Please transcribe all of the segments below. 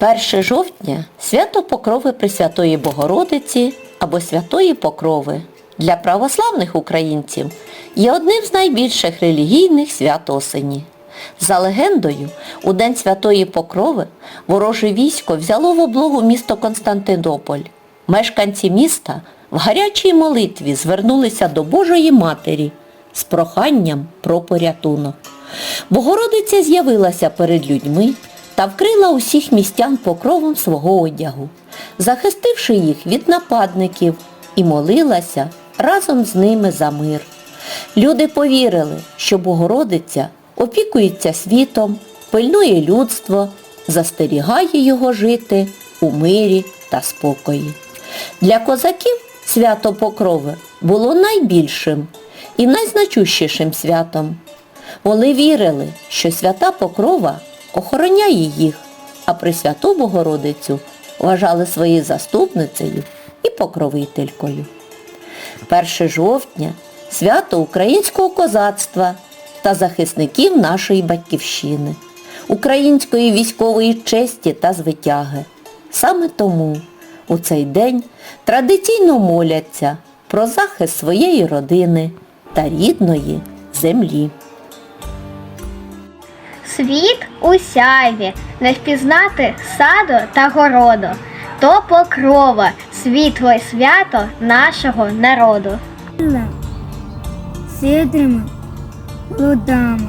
1 жовтня свято Покрови Пресвятої Богородиці або Святої Покрови для православних українців є одним з найбільших релігійних свят осені. За легендою, у День Святої Покрови вороже військо взяло в облогу місто Константинополь. Мешканці міста в гарячій молитві звернулися до Божої Матері з проханням про порятунок. Богородиця з'явилася перед людьми та вкрила усіх містян покровом свого одягу, захистивши їх від нападників і молилася разом з ними за мир. Люди повірили, що Богородиця опікується світом, пильнує людство, застерігає його жити у мирі та спокої. Для козаків свято Покрови було найбільшим і найзначущішим святом. Вони вірили, що свята Покрова охороняє їх, а Пресвяту Богородицю вважали своєю заступницею і покровителькою. 1 жовтня свято українського козацтва та захисників нашої батьківщини, української військової честі та звитяги. Саме тому у цей день традиційно моляться про захист своєї родини та рідної землі. Світ у сяйві, не впізнати саду та городу. То покрова, світло й свято нашого народу. сидрими плодами,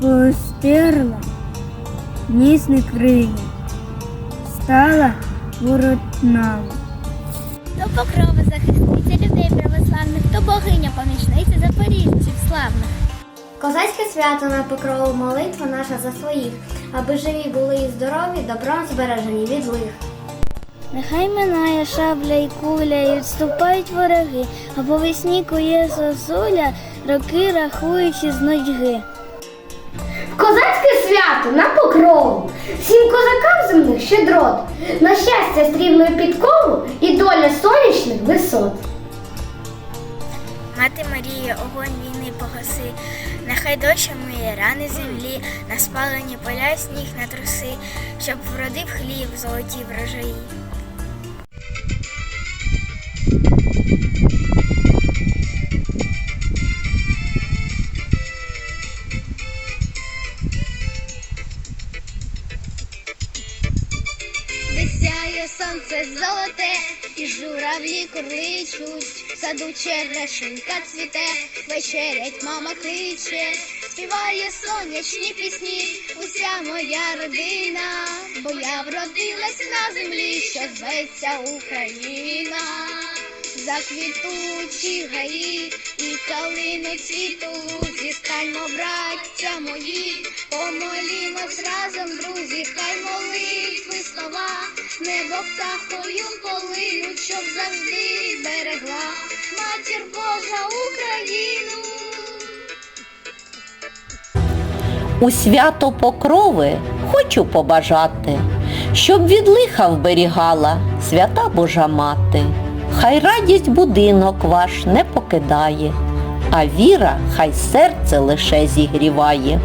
простерла ніжні крилля, стала воротнами. То покрова захисниця людей православних, то богиня помічниця запоріжців славних. Козацьке свято на покрову молитва наша за своїх, аби живі були і здорові, добром збережені від злих. Нехай минає шабля і куля, і відступають вороги, а по весні кує зозуля, роки рахуючи з нудьги. Козацьке свято на покрову, всім козакам земних щедрот, на щастя стрібної підкову і доля сонячних висот. Мати Марія, огонь війни погаси, нехай дощ миє рани землі, на спалені поля сніг на труси, щоб вродив хліб золоті врожаї. Сонце золоте, і журавлі курличуть, в саду черешенька цвіте, вечерять мама кличе, співає сонячні пісні, уся моя родина, бо я вродилась на землі, що зветься Україна. Заквітучі гаї і калини цвітуть, зіскаймо, браття мої, помолімось разом, друзі, хай молитви слова, небо птахою полинуть, щоб завжди берегла матір Божа Україну. У свято Покрови хочу побажати, щоб від лиха вберігала свята Божа Мати. Хай радість будинок ваш не покидає, а віра хай серце лише зігріває.